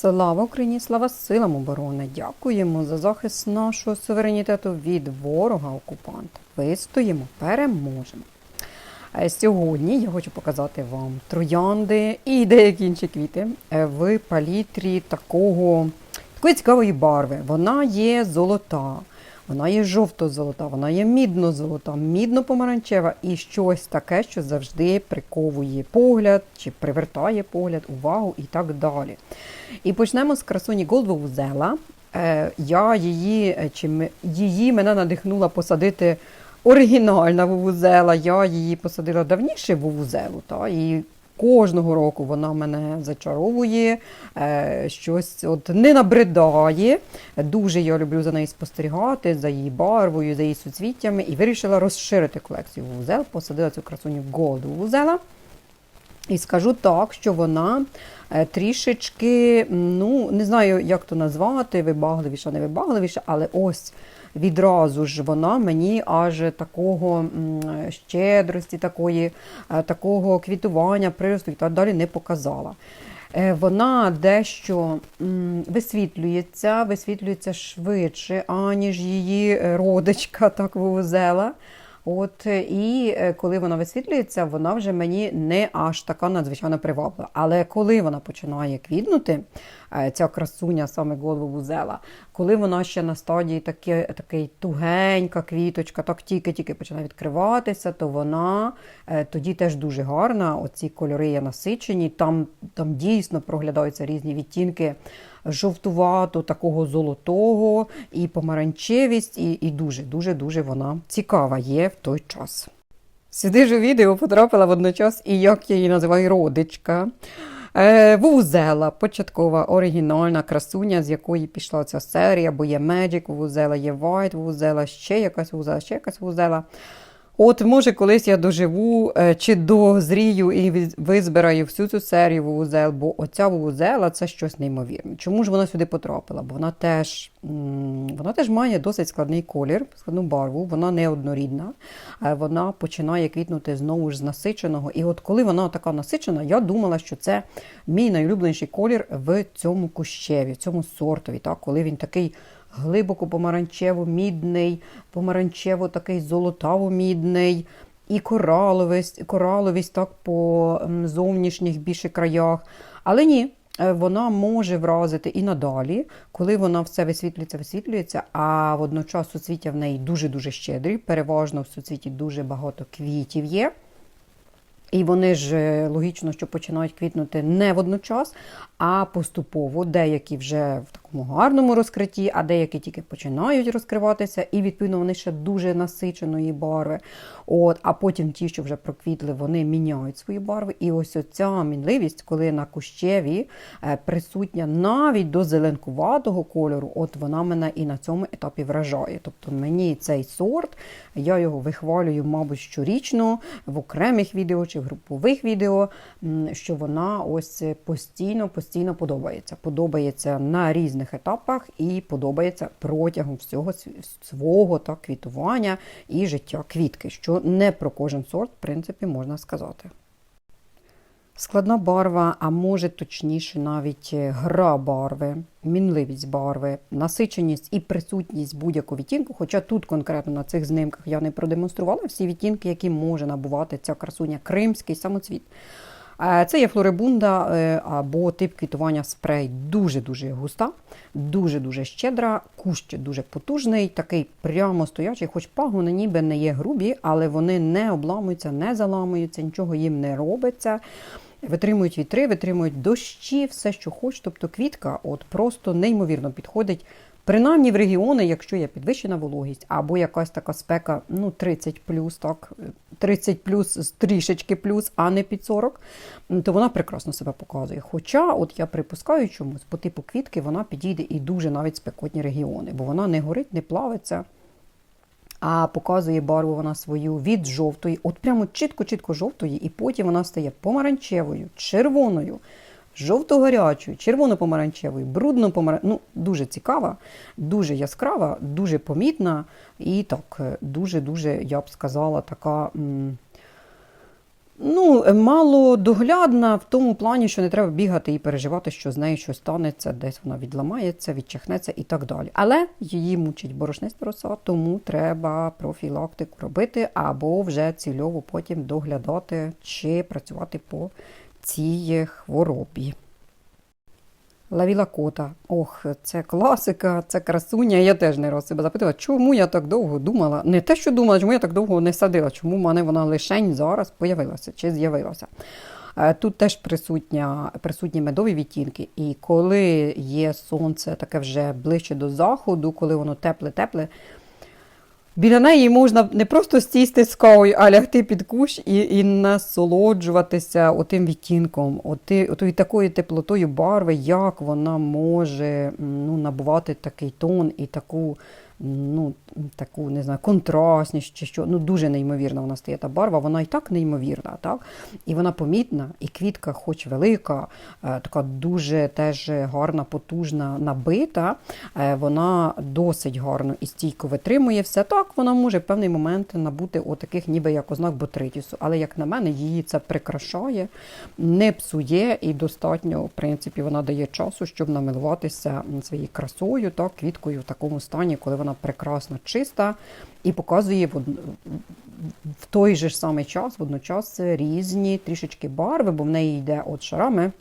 Слава Україні, слава силам оборони! Дякуємо за захист нашого суверенітету від ворога окупанта. Вистоїмо, переможемо. Е, Сьогодні я хочу показати вам троянди і деякі інші квіти е, в палітрі такого, такої цікавої барви. Вона є золота, вона є жовто-золота, вона є мідно-золота, мідно-помаранчева і щось таке, що завжди приковує погляд чи привертає погляд, увагу і так далі. І почнемо з красуні Голдвоузела. Я її, е, чи ми- її мене надихнула посадити оригінальна вувузела. Я її посадила давніше вувузелу. Та, і кожного року вона мене зачаровує, е, щось от не набридає. Дуже я люблю за нею спостерігати, за її барвою, за її суцвіттями. І вирішила розширити колекцію вувузел, посадила цю красуню Gold вувузела. І скажу так, що вона е, трішечки, ну не знаю, як то назвати, вибагливіша, не вибагливіша, але ось відразу ж вона мені аж такого щедрості, такої, е, такого квітування, приросту і так далі не показала. Е, Вона дещо висвітлюється, висвітлюється швидше, аніж її родичка, так вивозела. От е, і коли вона висвітлюється, вона вже мені не аж така надзвичайно приваблива. Але коли вона починає квітнути, ця красуня, саме голову вузела, коли вона ще на стадії таке, такий тугенька квіточка, так тільки-тільки починає відкриватися, то вона е, тоді теж дуже гарна. Оці кольори є насичені, там, там дійсно проглядаються різні відтінки жовтувато, такого золотого, і помаранчевість, і, і дуже, дуже, дуже вона цікава є в той час. Сюди ж у відео потрапила водночас і як я її називаю родичка. Е, Вузела, початкова оригінальна красуня, з якої пішла ця серія, бо є Magic вузела, є White вузела, ще якась вузела, ще якась вузела. От, може, колись я доживу е, чи дозрію і визбираю всю цю серію вузел, бо оця вузела це щось неймовірне. Чому ж вона сюди потрапила? Бо вона теж, вона теж має досить складний колір, складну барву, вона не однорідна, е, вона починає квітнути знову ж з насиченого. І от коли вона така насичена, я думала, що це мій найулюбленіший колір в цьому кущеві, в цьому сортові, так? коли він такий глибоко помаранчево-мідний, помаранчево такий золотаво-мідний, і кораловість, кораловість так по зовнішніх більше краях. Але ні, е, вона може вразити і надалі, коли вона все висвітлюється, висвітлюється, а водночас суцвіття в неї дуже-дуже щедрі, переважно в суцвіті дуже багато квітів є. І вони ж е, логічно, що починають квітнути не водночас, а поступово. Деякі вже в такому гарному розкритті, а деякі тільки починають розкриватися, і відповідно вони ще дуже насиченої барви. От, а потім ті, що вже проквітли, вони міняють свої барви. І ось оця мінливість, коли на кущеві е, присутня навіть до зеленкуватого кольору, от вона мене і на цьому етапі вражає. Тобто мені цей сорт, я його вихвалюю, мабуть, щорічно в окремих відео чи групових відео, що вона ось постійно, постійно подобається. Подобається на різних етапах і подобається протягом всього свого та квітування і життя квітки, що не про кожен сорт, в принципі, можна сказати. Складна барва, а може точніше навіть е, гра барви, мінливість барви, насиченість і присутність будь-якого відтінку. Хоча тут конкретно на цих знимках я не продемонструвала всі відтінки, які може набувати ця красуня кримський самоцвіт. Е, Це є флорибунда е, або тип квітування спрей дуже-дуже густа, дуже-дуже щедра, кущ дуже потужний, такий прямо стоячий, хоч пагони ніби не є грубі, але вони не обламуються, не заламуються, нічого їм не робиться. Витримують вітри, витримують дощі, все, що хоч. Тобто квітка от просто неймовірно підходить. Принаймні в регіони, якщо є підвищена вологість, або якась така спека, ну 30 плюс, так, 30 плюс трішечки плюс, а не під 40, то вона прекрасно себе показує. Хоча, от я припускаю чомусь, по типу квітки вона підійде і дуже навіть спекотні регіони, бо вона не горить, не плавиться. А показує барву вона свою від жовтої, от прямо чітко-чітко жовтої, і потім вона стає помаранчевою, червоною, жовто-гарячою, червоно-помаранчевою, брудно-помаранчевою. Ну, дуже цікава, дуже яскрава, дуже помітна і так, е, дуже-дуже, я б сказала, така. м, Ну, мало доглядна в тому плані, що не треба бігати і переживати, що з нею щось станеться, десь вона відламається, відчахнеться і так далі. Але її мучить борошниста роса, тому треба профілактику робити або вже цільово потім доглядати чи працювати по цій хворобі. Лавіла кота. Ох, це класика, це красуня. Я теж не раз себе запитала, чому я так довго думала. Не те, що думала, чому я так довго не садила, чому в мене вона лишень зараз появилася чи з'явилася. Е, Тут теж присутня, присутні медові відтінки, і коли є сонце таке вже ближче до заходу, коли воно тепле-тепле, біля неї можна не просто стісти з кавою, а лягти під кущ і, і насолоджуватися отим відтінком, оти, отою такою теплотою барви, як вона може ну, набувати такий тон і таку, ну, таку не знаю, контрастність чи що. Ну, дуже неймовірна вона стає та барва, вона і так неймовірна, так? І вона помітна, і квітка, хоч велика, е, така дуже теж гарна, потужна, набита, е, вона досить гарно і стійко витримує все. Так, вона може в певний момент набути отаких ніби як ознак ботритісу. Але, як на мене, її це прикрашає, не псує і достатньо, в принципі, вона дає часу, щоб намилуватися своєю красою, так, квіткою в такому стані, коли вона прекрасно чиста і показує в, в той же ж самий час, водночас різні трішечки барви, бо в неї йде от шарами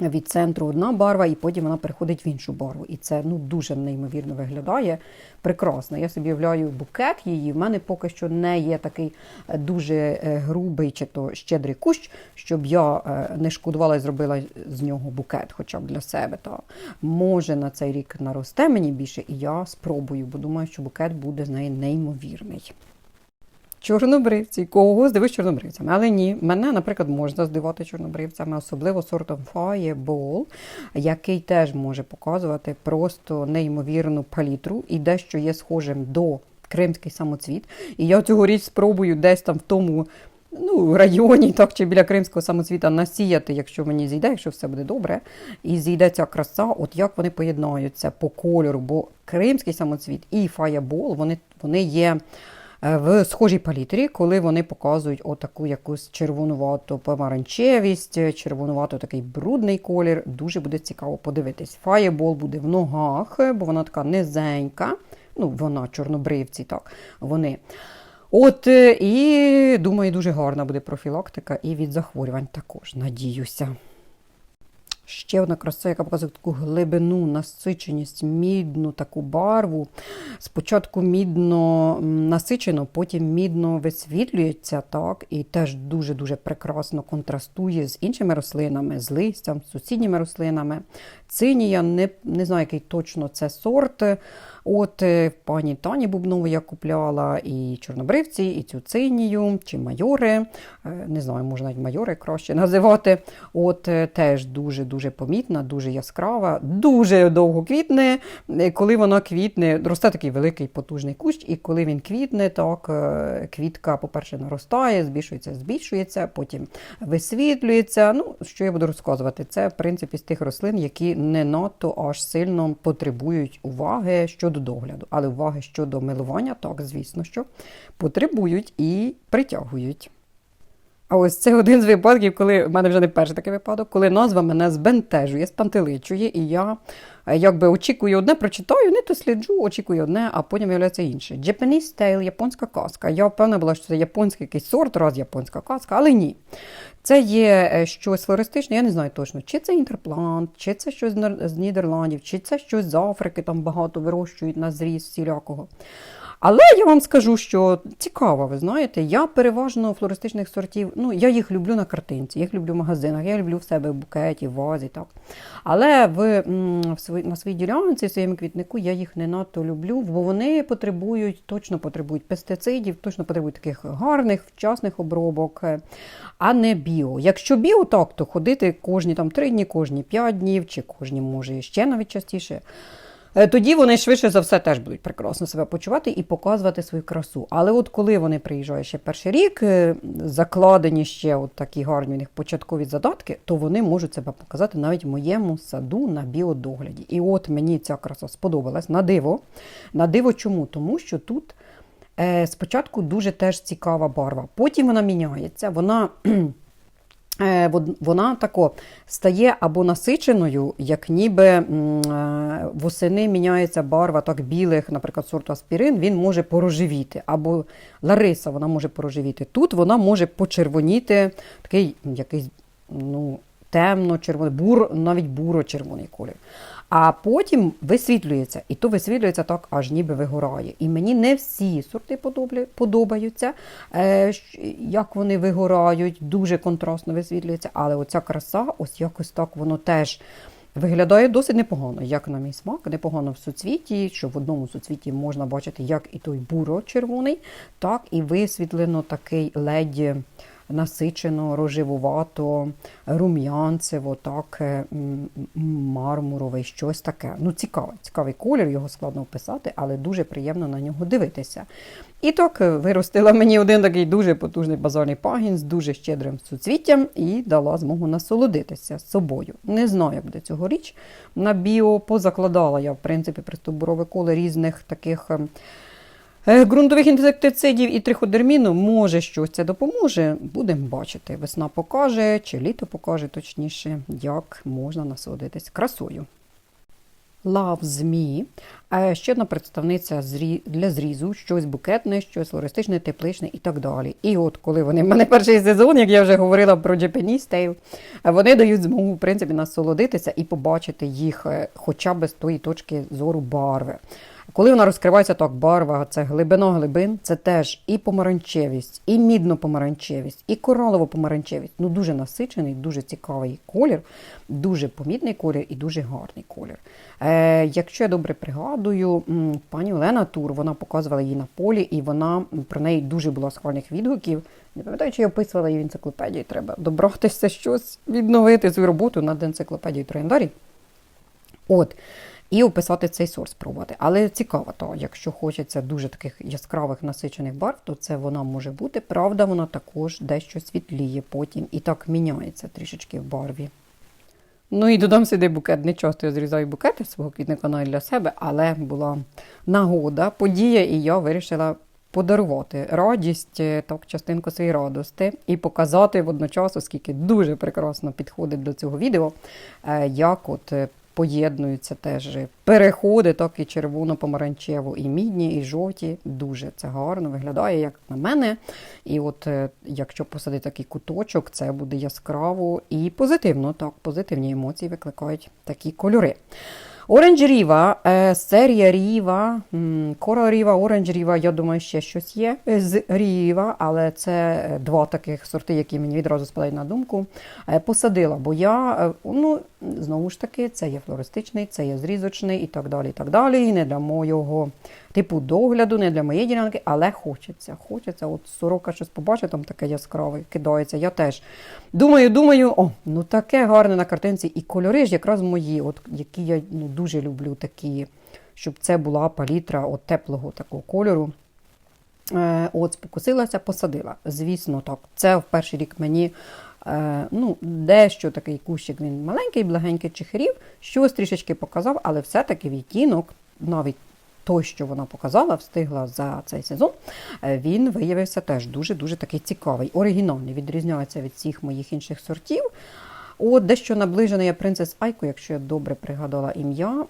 від центру одна барва, і потім вона переходить в іншу барву. І це ну, дуже неймовірно виглядає. Прекрасно. Я собі уявляю букет її. В мене поки що не є такий е, дуже е, грубий чи то щедрий кущ, щоб я е, не шкодувала і зробила з нього букет, хоча б для себе. Та може на цей рік наросте мені більше, і я спробую, бо думаю, що букет буде з неї неймовірний. Чорнобривці, кого здивиш чорнобривцями. Але ні, мене, наприклад, можна здивати чорнобривцями, особливо сортом Fireball, який теж може показувати просто неймовірну палітру і дещо є схожим до кримський самоцвіт. І я цьогоріч спробую десь там в тому. Ну, районі, так чи біля кримського самоцвіта насіяти, якщо мені зійде, якщо все буде добре, і зійде ця краса, от як вони поєднаються по кольору, бо кримський самоцвіт і фаєбол, вони, вони є в схожій палітрі, коли вони показують отаку якусь червонувату помаранчевість, червонувато такий брудний колір. Дуже буде цікаво подивитись. Фаєбол буде в ногах, бо вона така низенька. Ну, вона чорнобривці, так, вони. От е, і думаю, дуже гарна буде профілактика і від захворювань також, надіюся. Ще одна краса, яка показує таку глибину, насиченість, мідну таку барву. Спочатку мідно насичено, потім мідно висвітлюється, так, і теж дуже-дуже прекрасно контрастує з іншими рослинами, з листям, з сусідніми рослинами. Цинія, не, не знаю, який точно це сорт. От е, пані Тані Бубнової я купляла і чорнобривці, і цю цинію, чи майори. Е, Не знаю, можна навіть майори краще називати. От е, теж дуже-дуже помітна, дуже яскрава, дуже довго квітне. Е, Коли вона квітне, росте такий великий потужний кущ, і коли він квітне, так е, квітка, по-перше, наростає, збільшується, збільшується, потім висвітлюється. Ну, що я буду розказувати? Це, в принципі, з тих рослин, які не надто аж сильно потребують уваги щодо догляду. Але уваги щодо милування, так, звісно, що потребують і притягують. А ось це один з випадків, коли в мене вже не перший такий випадок, коли назва мене збентежує, спантеличує, і я е, якби очікую одне, прочитаю, не досліджу, очікую одне, а потім виявляється інше. Japanese Tale, японська казка. Я впевнена була, що це японський якийсь сорт, раз японська казка, але ні. Це є е, щось флористичне, я не знаю точно, чи це інтерплант, чи це щось з Нідерландів, чи це щось з Африки, там багато вирощують на зріз всілякого. Але я вам скажу, що цікаво, ви знаєте, я переважно флористичних сортів, ну я їх люблю на картинці, я їх люблю в магазинах, я люблю в себе в букеті, в вазі. так. Але в, в свої, на своїй ділянці, в своєму квітнику я їх не надто люблю, бо вони потребують, точно потребують пестицидів, точно потребують таких гарних, вчасних обробок, е, а не біо. Якщо біо, так, то ходити кожні там три дні, кожні п'ять днів, чи кожні, може, ще навіть частіше. Е, Тоді вони швидше за все теж будуть прекрасно себе почувати і показувати свою красу. Але от коли вони приїжджають ще перший рік, е, закладені ще от такі гарні у них початкові задатки, то вони можуть себе показати навіть в моєму саду на біодогляді. І от мені ця краса сподобалась на диво. На диво чому? Тому що тут Е, Спочатку дуже теж цікава барва. Потім вона міняється. Вона. Е, Вона тако стає або насиченою, як ніби е, восени міняється барва так білих, наприклад, сорту аспірин, він може порожевіти, або Лариса вона може порожевіти. Тут вона може почервоніти, такий якийсь ну, темно-червоний, бур, навіть буро-червоний колір. А потім висвітлюється, і то висвітлюється так, аж ніби вигорає. І мені не всі сорти подобаються, е, як вони вигорають, дуже контрастно висвітлюється, але оця краса, ось якось так воно теж. Виглядає досить непогано, як на мій смак, непогано в суцвіті, що в одному суцвіті можна бачити як і той буро-червоний, так і висвітлено такий ледь насичено, рожевувато, рум'янцево, так, е, м, м, мармуровий, щось таке. Ну, цікавий, цікавий колір, його складно описати, але дуже приємно на нього дивитися. І так е, виростила мені один такий дуже потужний базальний пагін з дуже щедрим суцвіттям і дала змогу насолодитися собою. Не знаю, як буде цьогоріч. На біо позакладала я, в принципі, пристовбурове коло різних таких. Е, Ґрунтових інсектицидів і триходерміну, може, щось це допоможе. Будемо бачити. Весна покаже, чи літо покаже точніше, як можна насолодитись красою. Love змі. Е, Ще одна представниця для зрізу, щось букетне, щось флористичне, тепличне і так далі. І от коли вони в мене перший сезон, як я вже говорила про Japanese Tail, е, вони дають змогу в принципі насолодитися і побачити їх хоча б з тої точки зору барви. Коли вона розкривається так, барва, це глибина глибин, це теж і помаранчевість, і мідно-помаранчевість, і коралово-помаранчевість. Ну дуже насичений, дуже цікавий колір, дуже помітний колір і дуже гарний колір. Е, якщо я добре пригадую, пані Олена Тур, вона показувала її на полі, і вона про неї дуже було схвальних відгуків. Не пам'ятаю, чи я описувала її в енциклопедії. Треба добратися щось, відновити свою роботу над енциклопедією Трояндарі. От. І описати цей сорт спробувати. Але цікаво, то якщо хочеться дуже таких яскравих насичених барв, то це вона може бути. Правда, вона також дещо світліє потім і так міняється трішечки в барві. Ну і додам сюди букет. Не часто я зрізаю букети свого квітника навіть для себе, але була нагода, подія, і я вирішила подарувати радість, е, так, частинку своєї радості, і показати водночас, оскільки дуже прекрасно підходить до цього відео, е, як от е, поєднуються теж переходи, так і червоно-помаранчево, і мідні, і жовті. Дуже це гарно виглядає, як на мене. І от е, якщо посадити такий куточок, це буде яскраво і позитивно. Так, позитивні емоції викликають такі кольори. Оранж Ріва, е, серія Ріва, Кора Ріва, Оранж Ріва, я думаю, ще щось є з Ріва, але це е, два таких сорти, які мені відразу спадають на думку. Е, Посадила, бо я, ну, знову ж таки, це є флористичний, це є зрізочний і так далі. і так далі. І не для моєго типу догляду, не для моєї ділянки, але хочеться. Хочеться. От сорока щось побачить, там таке яскраве, кидається. Я теж думаю, думаю, о, ну таке гарне на картинці. І кольори ж якраз мої, от які я ну, дуже люблю такі, щоб це була палітра от теплого такого кольору. Е, От, спокусилася, посадила. Звісно, так. Це в перший рік мені е, ну, дещо такий кущик, він маленький, благенький чихерів, щось трішечки показав, але все-таки відтінок, навіть той, що вона показала, встигла за цей сезон, е, він виявився теж дуже-дуже такий цікавий, оригінальний, відрізняється від всіх моїх інших сортів. От дещо наближений я принцес Айко, якщо я добре пригадала ім'я.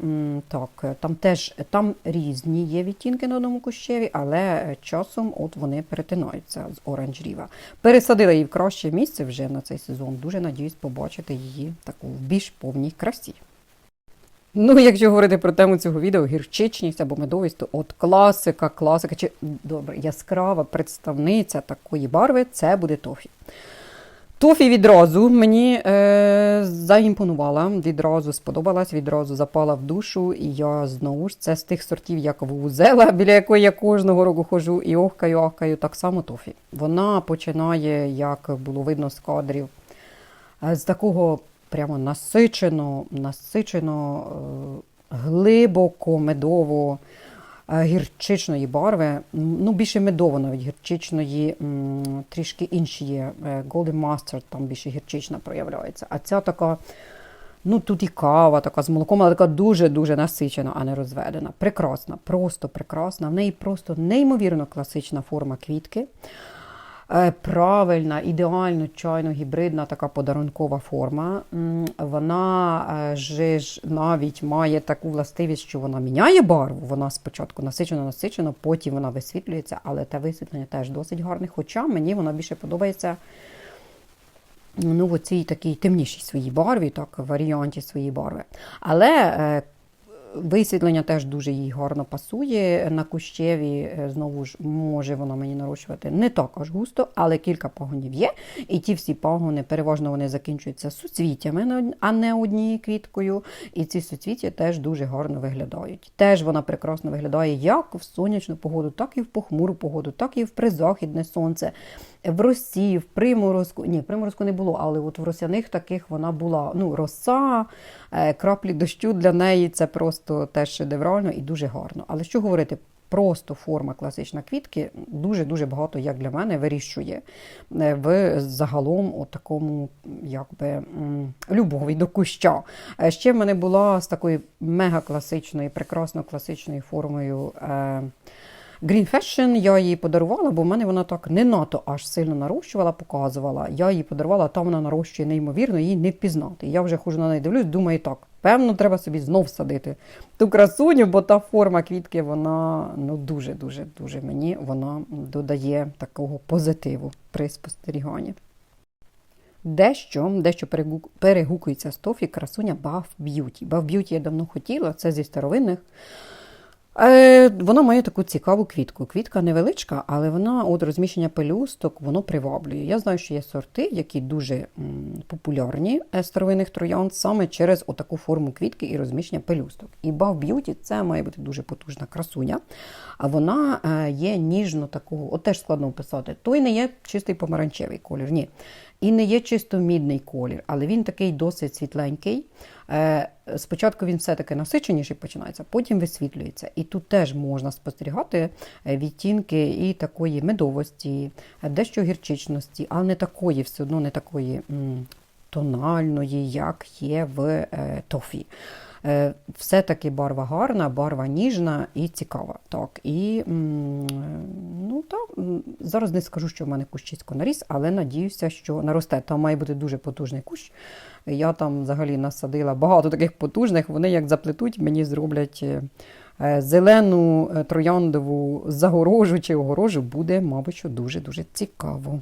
Так, е, там теж там різні є відтінки на одному кущеві, але е, часом от вони перетинаються з Оранж Ріва. Пересадила її в краще місце вже на цей сезон. Дуже надіюсь побачити її таку в більш повній красі. Ну, якщо говорити про тему цього відео, гірчичність або медовість, то от класика, класика, чи добре, яскрава представниця такої барви це буде тофі. Тофі відразу мені е, заімпонувала, відразу сподобалась, відразу запала в душу. І я знову ж це з тих сортів, як вузела, біля якої я кожного року ходжу і охкаю, охкаю, так само тофі. Вона починає, як було видно з кадрів, е, з такого прямо насичено, насичено, е, глибоко медово е, гірчичної барви. Ну, більше медово навіть гірчичної, трішки інші є. Е, Golden Mustard, там більше гірчична проявляється. А ця така Ну, тут і кава така з молоком, але така дуже-дуже насичена, а не розведена. Прекрасна, просто прекрасна. В неї просто неймовірно класична форма квітки. Е, Правильна, ідеально чайно гібридна така подарункова форма. Вона е, же ж навіть має таку властивість, що вона міняє барву. Вона спочатку насичено насичено, потім вона висвітлюється, але те висвітлення теж досить гарне. Хоча мені вона більше подобається ну, в цій такій темнішій своїй барві, так, варіанті своєї барви. Але е, висвітлення теж дуже їй гарно пасує. На кущеві, е, знову ж, може вона мені нарощувати не так аж густо, але кілька пагонів є. І ті всі пагони, переважно вони закінчуються суцвіттями, а не однією квіткою. І ці суцвіття теж дуже гарно виглядають. Теж вона прекрасно виглядає як в сонячну погоду, так і в похмуру погоду, так і в призахідне сонце. В росі, в приморозку. Ні, приморозку не було, але от в росяних таких вона була. Ну, роса, е, краплі дощу для неї це просто теж шедеврально і дуже гарно. Але що говорити? Просто форма класична квітки дуже-дуже багато, як для мене, вирішує е, в загалом от такому якби любові до куща. Е, Ще в мене була з такою мега класичною, прекрасно класичною формою. Е, Green Fashion я її подарувала, бо в мене вона так не надто аж сильно нарощувала, показувала. Я її подарувала, там вона нарощує неймовірно, її не впізнати. Я вже хожу на неї дивлюсь, думаю, так, певно, треба собі знов садити ту красуню, бо та форма квітки, вона ну дуже-дуже дуже мені вона додає такого позитиву при спостеріганні. Дещо, дещо перегукується з тофі красуня Buff Beauty. Buff Beauty я давно хотіла, це зі старовинних. Е, вона має таку цікаву квітку. Квітка невеличка, але вона от розміщення пелюсток, воно приваблює. Я знаю, що є сорти, які дуже популярні е, старовинних троянд саме через отаку форму квітки і розміщення пелюсток. І Buff Beauty це має бути дуже потужна красуня, а вона е, є ніжно такого, от теж складно описати. Той не є чистий помаранчевий колір, ні. І не є чисто мідний колір, але він такий досить світленький. Е, Спочатку він все-таки насиченіший починається, потім висвітлюється. І тут теж можна спостерігати е, відтінки і такої медовості, дещо гірчичності, але не такої, все одно не такої тональної, як є в е, тофі. Все-таки барва гарна, барва ніжна і цікава. Так, і м, ну, зараз не скажу, що в мене кущисько наріс, але надіюся, що наросте. Там має бути дуже потужний кущ. Я там взагалі насадила багато таких потужних, вони як заплетуть, мені зроблять е, е, зелену е, трояндову загорожу чи огорожу, буде, мабуть, дуже-дуже цікаво.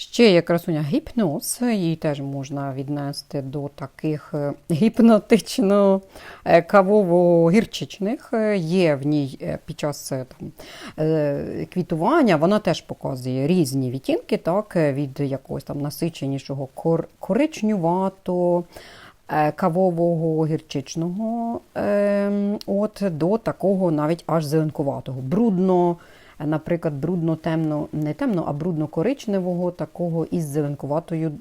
Ще є красуня гіпноз, її теж можна віднести до таких е, гіпнотично-кавово-гірчичних. Е, Є в ній е, під час е, там, е, квітування, вона теж показує різні відтінки, так, е, від якогось там насиченішого кор- коричнювато, е, кавового гірчичного, е, от, до такого навіть аж зеленкуватого, брудно. Наприклад, брудно-темно, не темно, а брудно-коричневого, такого із зеленкуватою,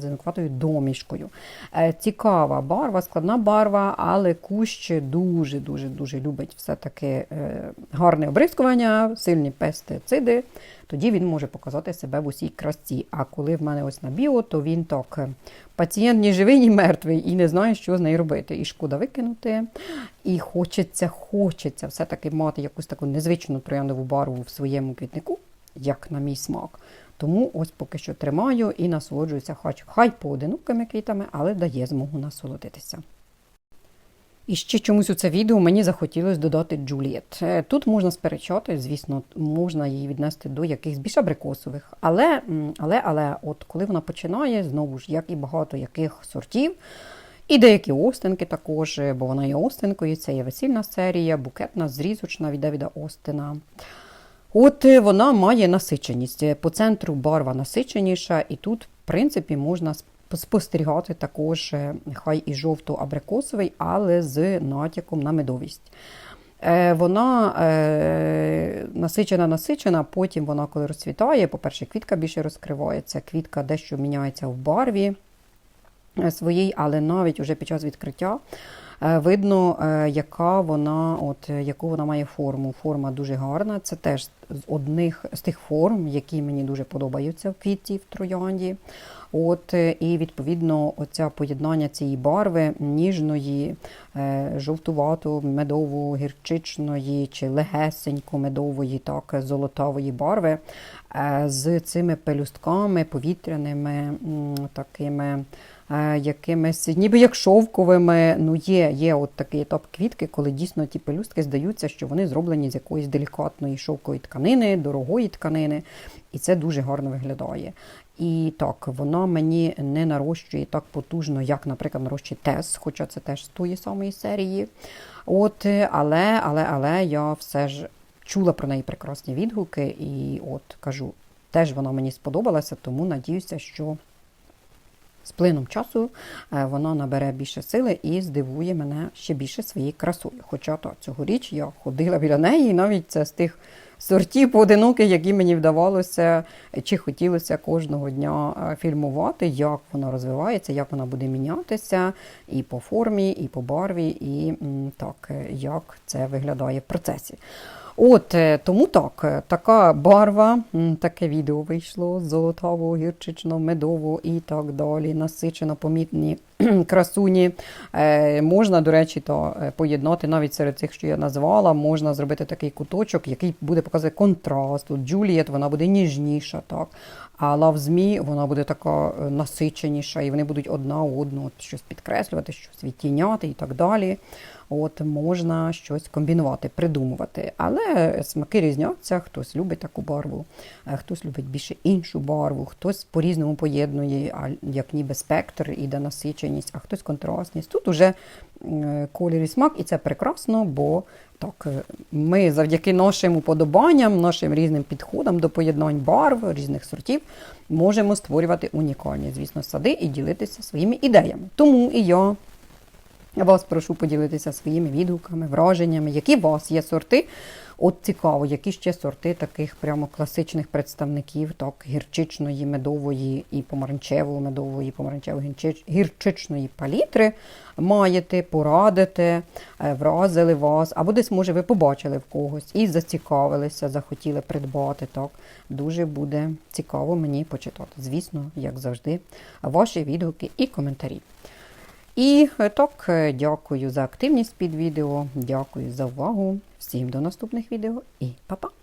зеленкуватою домішкою. Е, Цікава барва, складна барва, але кущ дуже-дуже дуже любить все-таки е, гарне обрискування, сильні пестициди. Тоді він може показати себе в усій красі. А коли в мене ось на біо, то він так е, пацієнт ні живий, ні мертвий, і не знає, що з нею робити. І шкода викинути. І хочеться, хочеться все-таки мати якусь таку незвичну трояндову барву в своєму квітнику, як на мій смак. Тому ось поки що тримаю і насолоджуюся хоч хай поодинокими квітами, але дає змогу насолодитися. І ще чомусь у це відео мені захотілося додати Джуліет. Е, Тут можна сперечати, звісно, можна її віднести до якихось більш абрикосових. Але, але, але, от коли вона починає, знову ж, як і багато яких сортів, і деякі остинки також, е, бо вона є остинкою, це є весільна серія, букетна, зрізочна від Давіда Остина. От е, вона має насиченість. По центру барва насиченіша, і тут, в принципі, можна спостерігати також е, хай і жовто-абрикосовий, але з натяком на медовість. Е, Вона е, насичена, насичена, потім вона, коли розцвітає, по-перше, квітка більше розкривається, квітка дещо міняється в барві своїй, але навіть уже під час відкриття Видно, е, яка вона, от, е, яку вона має форму. Форма дуже гарна. Це теж з одних з тих форм, які мені дуже подобаються в квітці в троянді. От, е, і відповідно, оця поєднання цієї барви ніжної, е, жовтувато, медово, гірчичної чи легесенько медової, так, золотавої барви е, з цими пелюстками повітряними, такими е, якимись, ніби як шовковими. Ну, є, є от такий етап квітки, коли дійсно ті пелюстки здаються, що вони зроблені з якоїсь делікатної шовкової тканини, дорогої тканини, і це дуже гарно виглядає. І так, вона мені не нарощує так потужно, як, наприклад, нарощує Тес, хоча це теж з тої самої серії. От, е, але, але, але я все ж чула про неї прекрасні відгуки, і от кажу, теж вона мені сподобалася, тому надіюся, що з плином часу е, вона набере більше сили і здивує мене ще більше своєю красою. Хоча то цьогоріч я ходила біля неї, і навіть це з тих сортів поодиноких, які мені вдавалося чи хотілося кожного дня е, фільмувати, як вона розвивається, як вона буде мінятися і по формі, і по барві, і так, як це виглядає в процесі. От е, тому так, е, така барва, таке відео вийшло золотаво, гірчично, медово і так далі. Насичено помітні красуні. Е, можна, до речі, то поєднати навіть серед цих, що я назвала, можна зробити такий куточок, який буде показувати контраст. От Джулієт вона буде ніжніша, так. А Love Змі вона буде така насиченіша, і вони будуть одна одну щось підкреслювати, щось відтіняти і так далі. От можна щось комбінувати, придумувати. Але смаки різняться, хтось любить таку барву, е, хтось любить більше іншу барву, хтось по-різному поєднує, як ніби спектр іде насиченість, а хтось контрастність. Тут уже е, колір і смак, і це прекрасно, бо так, е, ми завдяки нашим уподобанням, нашим різним підходам до поєднань барв, різних сортів, можемо створювати унікальні, звісно, сади і ділитися своїми ідеями. Тому і я вас прошу поділитися своїми відгуками, враженнями, які у вас є сорти. От цікаво, які ще сорти таких прямо класичних представників, так, гірчичної, медової і помаранчевої, медової, помаранчевої гірчичної палітри маєте, порадите, е, вразили вас, або десь, може, ви побачили в когось і зацікавилися, захотіли придбати. Так, Дуже буде цікаво мені почитати. Звісно, як завжди, ваші відгуки і коментарі. І так, е, дякую за активність під відео, дякую за увагу. Всім до наступних відео і па-па!